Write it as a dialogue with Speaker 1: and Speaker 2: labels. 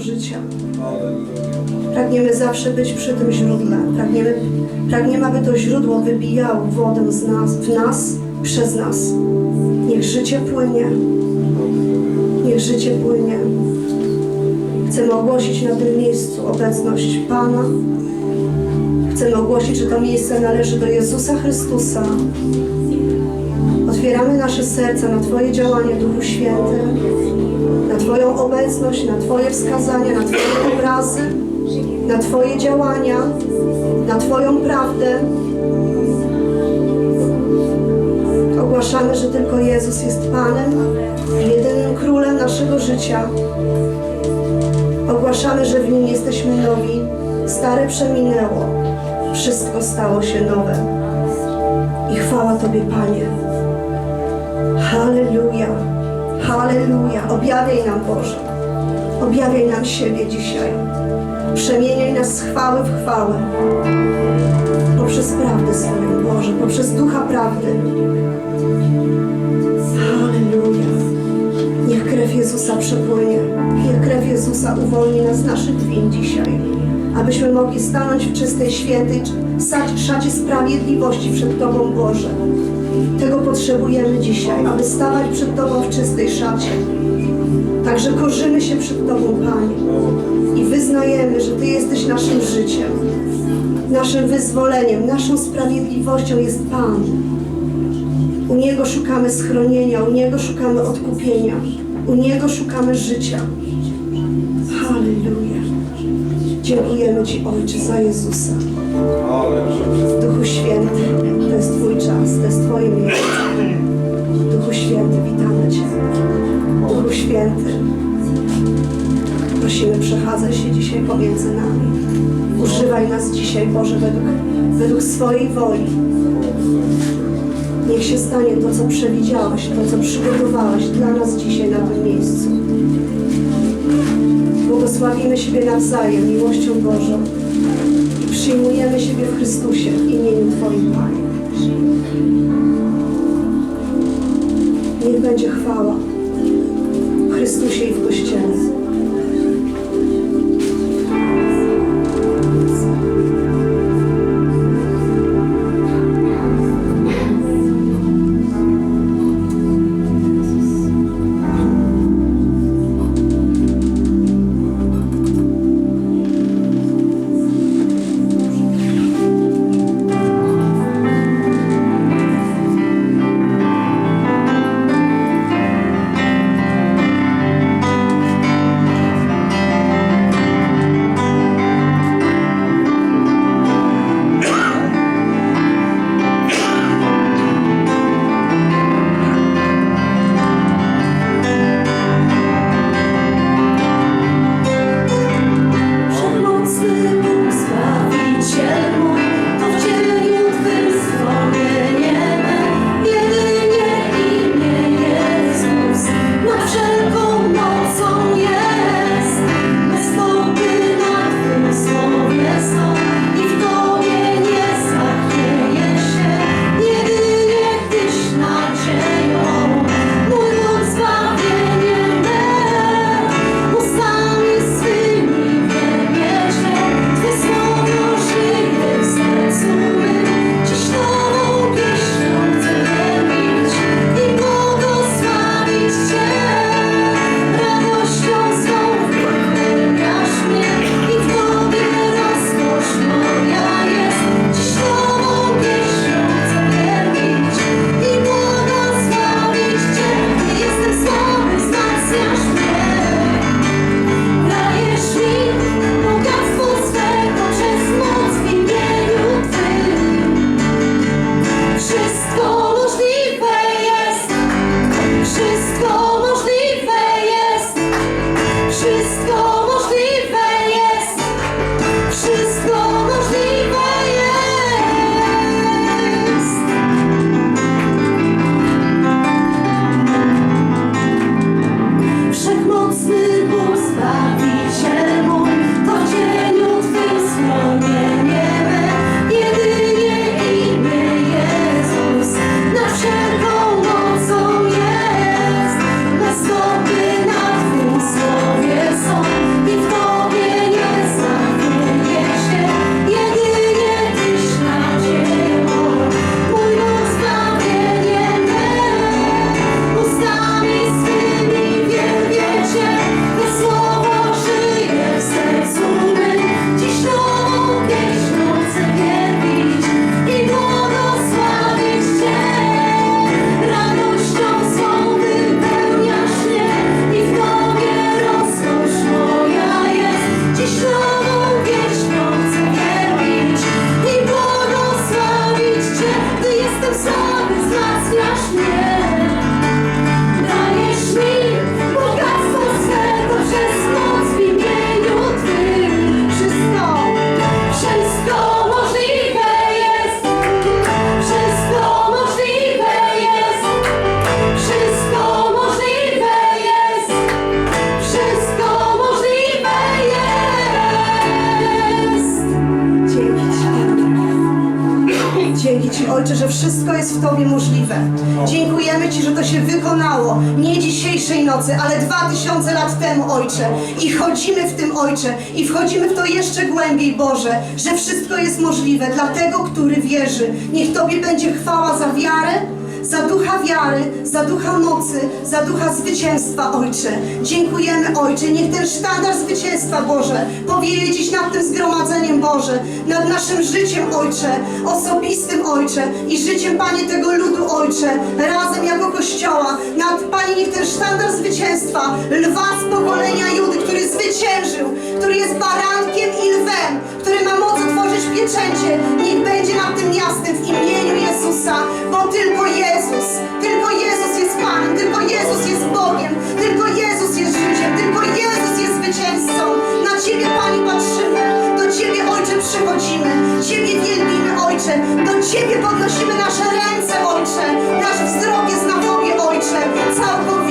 Speaker 1: życia. Pragniemy zawsze być przy tym źródle. Pragniemy, pragniemy, aby to źródło wybijało wodę z nas, w nas, przez nas. Niech życie płynie. Niech życie płynie. Chcemy ogłosić na tym miejscu obecność Pana. Chcemy ogłosić, że to miejsce należy do Jezusa Chrystusa. Otwieramy nasze serca na Twoje działanie, Duchu Święty, Twoją obecność, na Twoje wskazania, na Twoje obrazy, na Twoje działania, na Twoją prawdę. Ogłaszamy, że tylko Jezus jest Panem, jedynym królem naszego życia. Ogłaszamy, że w Nim jesteśmy nowi. Stare przeminęło, wszystko stało się nowe. I chwała Tobie, Panie. Halleluja, halleluja. Objawiaj nam, Boże. Objawiaj nam siebie dzisiaj. Przemieniaj nas z chwały w chwałę. Poprzez prawdę swoją, Boże, poprzez ducha prawdy. Halleluja. Niech krew Jezusa przepłynie. Niech krew Jezusa uwolni nas z naszych win dzisiaj. Abyśmy mogli stanąć w czystej, świętej szacie sprawiedliwości przed Tobą, Boże. Tego potrzebujemy dzisiaj, aby stawać przed Tobą w czystej szacie. Także korzymy się przed Tobą, Panie. I wyznajemy, że Ty jesteś naszym życiem, naszym wyzwoleniem, naszą sprawiedliwością jest Pan. U Niego szukamy schronienia, u Niego szukamy odkupienia, u Niego szukamy życia. Halleluja. Dziękujemy Ci, Ojcze, za Jezusa. Duchu Święty, to jest Twój czas, przechadzaj się dzisiaj pomiędzy nami. Używaj nas dzisiaj, Boże, według, według swojej woli. Niech się stanie to, co przewidziałeś, to, co przygotowałeś dla nas dzisiaj na tym miejscu. Błogosławimy siebie nawzajem miłością Bożą i przyjmujemy siebie w Chrystusie w imieniu Twoim, Panie. Niech będzie chwała Ojcze, że wszystko jest w Tobie możliwe. Dziękujemy Ci, że to się wykonało. Nie dzisiejszej nocy, ale dwa tysiące lat temu, Ojcze. I chodzimy w tym, Ojcze. I wchodzimy w to jeszcze głębiej, Boże, że wszystko jest możliwe dla tego, który wierzy. Niech Tobie będzie chwała za wiarę, za ducha wiary, za ducha mocy, za ducha zwycięstwa, Ojcze. Dziękujemy, Ojcze. Niech ten sztandar zwycięstwa, Boże, powieje dziś nad tym zgromadzeniem, Boże, nad naszym życiem, Ojcze, osobistym, Ojcze, i życiem, Panie, tego ludu, Ojcze, razem jako Kościoła. Nad, Panie, niech ten sztandar zwycięstwa, lwa z pokolenia Judy, który zwyciężył, który jest barankiem i lwem, który ma moc otworzyć pieczęcie, w imieniu Jezusa, bo tylko Jezus, tylko Jezus jest Panem, tylko Jezus jest Bogiem, tylko Jezus jest życiem, tylko Jezus jest zwycięzcą. Na Ciebie, Panie, patrzymy, do Ciebie, Ojcze, przychodzimy, Ciebie wielbimy, Ojcze, do Ciebie podnosimy nasze ręce, Ojcze, nasz wzrok jest na Tobie, Ojcze, całkowicie.